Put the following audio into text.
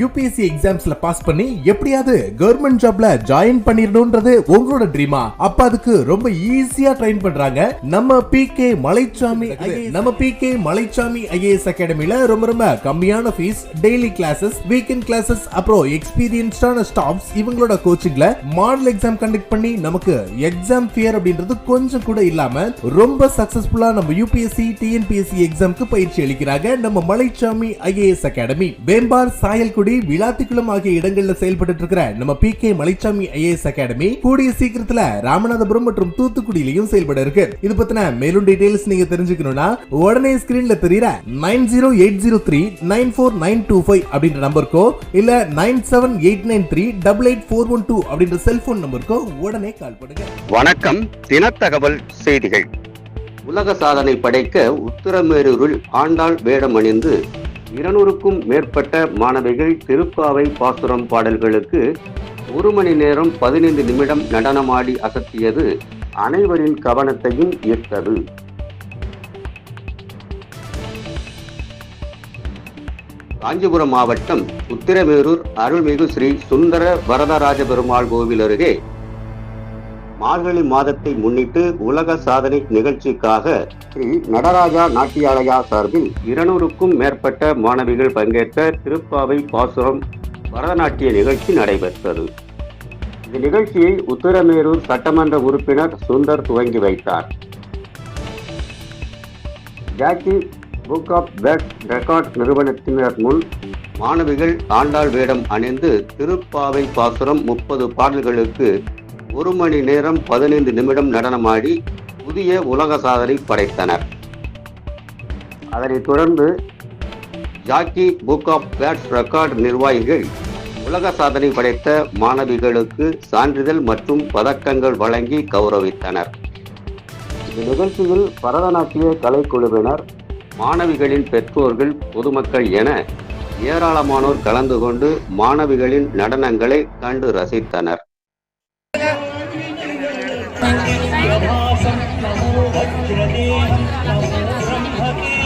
UPSC எக்ஸாம்ஸ்ல pass பண்ணி எப்படியாவது government ஜாப்ல ஜாயின் பண்ணிடணும்ன்றது உங்களோட ட்ரீமா அப்ப அதுக்கு ரொம்ப ஈஸியா ட்ரெயின் பண்றாங்க. நம்ம பி கே மலைச்சாமி. நம்ம பி கே மலைச்சாமி ஐஏஎஸ் அகாடமில ரொம்ப ரொம்ப கம்மியான fees daily classes weekend classes அப்புறம் எக்ஸ்பீரியன்ஸ்டான ஸ்டாஃப்ஸ் இவங்களோட கோச்சிங்ல மாடல் எக்ஸாம் கண்டக்ட் பண்ணி நமக்கு எக்ஸாம் ஃபியர் அப்படின்றது கொஞ்சம் கூட இல்லாம ரொம்ப சக்சஸ்ஃபுல்லா நம்ம யூபிஎஸ்சி டிஎன்பிஎஸ்சி எக்ஸாம்க்கு பயிற்சி அளிக்கிறாங்க நம்ம மலைச்சாமி ஐஏஎஸ் அகாடமி வேம்பார் சாயல்குடி விளாத்திக்குளம் ஆகிய இடங்கள்ல செயல்பட்டு இருக்கிற நம்ம P K Malaichami IAS academy கூடிய சீக்கிரத்துல ராமநாதபுரம் மற்றும் தூத்துக்குடியிலையும் செயல்பட இருக்கு இது பத்தின மேலும் டீடைல்ஸ் நீங்க தெரிஞ்சுக்கணும்னா உடனே ஸ்கிரீன்ல தெரியற nine zero eight zero three nine four nine two five அப்படின்ற நம்பருக்கோ இல்ல nine seven eight nine three double eight four one two அப்படின்ற செல்போன் நம்பருக்கோ உடனே கால் பண்ணுங்க. வணக்கம். தினத்தகவல் செய்திகள். உலக சாதனை படைக்க உத்தரமேரூரில் ஆண்டாள் வேடம் அணிந்து இருநூறுக்கும் மேற்பட்ட மாணவிகள் திருப்பாவை பாசுரம் பாடல்களுக்கு ஒரு மணி நேரம் பதினைந்து நிமிடம் நடனமாடி அசத்தியது அனைவரின் கவனத்தையும் ஈர்த்தது. காஞ்சிபுரம் மாவட்டம் உத்திரமேரூர் அருள்மிகு ஸ்ரீ சுந்தர வரதராஜ பெருமாள் கோவில் அருகே மார்கழி மாதத்தை முன்னிட்டு உலக சாதனை நிகழ்ச்சிக்காக ஸ்ரீ நடராஜா நாட்டியாலயா சார்பில் இருநூறுக்கும் மேற்பட்ட மாணவிகள் பங்கேற்ற திருப்பாவை பாசுரம் பரதநாட்டிய நிகழ்ச்சி நடைபெற்றது. இந்த நிகழ்ச்சியை உத்திரமேரூர் சட்டமன்ற உறுப்பினர் சுந்தர் துவங்கி வைத்தார். Jackie book of best record நிறுவனத்தினர் முன் மாணவிகள் ஆண்டாள் வேடம் அணிந்து திருப்பாவை பாசுரம் முப்பது பாடல்களுக்கு ஒரு மணி நேரம் பதினைந்து நிமிடம் நடனமாடி புதிய உலக சாதனை படைத்தனர். அதனைத் தொடர்ந்து Jackie book of bats record நிர்வாகிகள் உலக சாதனை படைத்த மாணவிகளுக்கு சான்றிதழ் மற்றும் பதக்கங்கள் வழங்கி கௌரவித்தனர். இந்த நிகழ்ச்சியில் பரதநாட்டிய கலைக்குழுவினர் மாணவிகளின் பெற்றோர்கள் பொதுமக்கள் என ஏராளமானோர் கலந்து கொண்டு மாணவிகளின் நடனங்களை கண்டு ரசித்தனர். నమో వజ్రదేహం నమో బ్రహ్మదేహం